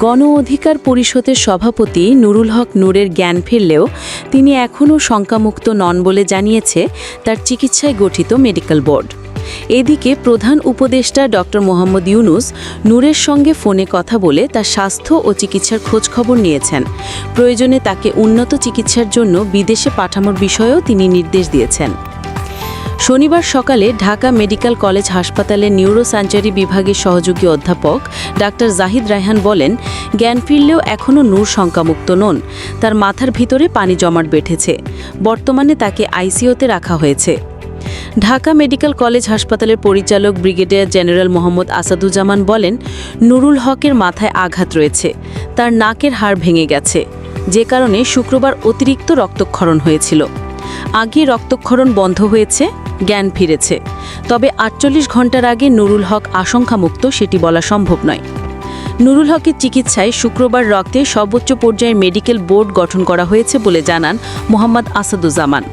গণ অধিকার পরিষদের সভাপতি নুরুল হক নূরের জ্ঞান ফিরলেও তিনি এখনও শঙ্কামুক্ত নন বলে জানিয়েছে তার চিকিৎসায় গঠিত মেডিকেল বোর্ড। এদিকে প্রধান উপদেষ্টা ডক্টর মোহাম্মদ ইউনুস নূরের সঙ্গে ফোনে কথা বলে তার স্বাস্থ্য ও চিকিৎসার খোঁজ খবর নিয়েছেন। প্রয়োজনে তাকে উন্নত চিকিৎসার জন্য বিদেশে পাঠানোর বিষয়েও তিনি নির্দেশ দিয়েছেন। শনিবার সকালে ঢাকা মেডিকেল কলেজ হাসপাতালের নিউরোসার্জারি বিভাগের সহযোগী অধ্যাপক ডাক্তার জাহিদ রায়হান বলেন, জ্ঞান ফিরলেও এখনও নূর শঙ্কামুক্ত নন। তার মাথার ভিতরে পানি জমাট বেঁধেছে। বর্তমানে তাকে আইসিইউতে রাখা হয়েছে। ঢাকা মেডিকেল কলেজ হাসপাতালের পরিচালক ব্রিগেডিয়ার জেনারেল মোহাম্মদ আসাদুজ্জামান বলেন, নুরুল হকের মাথায় আঘাত রয়েছে। তার নাকের হাড় ভেঙে গেছে। যে কারণে শুক্রবার অতিরিক্ত রক্তক্ষরণ হয়েছিল। আগে রক্তক্ষরণ বন্ধ হয়েছে, জ্ঞান ফিরেছে। তবে আটচল্লিশ ঘণ্টার আগে নুরুল হক আশঙ্কামুক্ত, সেটি বলা সম্ভব নয়। নুরুল হকের চিকিৎসায় শুক্রবার রক্তে সর্বোচ্চ পর্যায়ের মেডিকেল বোর্ড গঠন করা হয়েছে বলে জানান মোহাম্মদ আসাদুজ্জামান।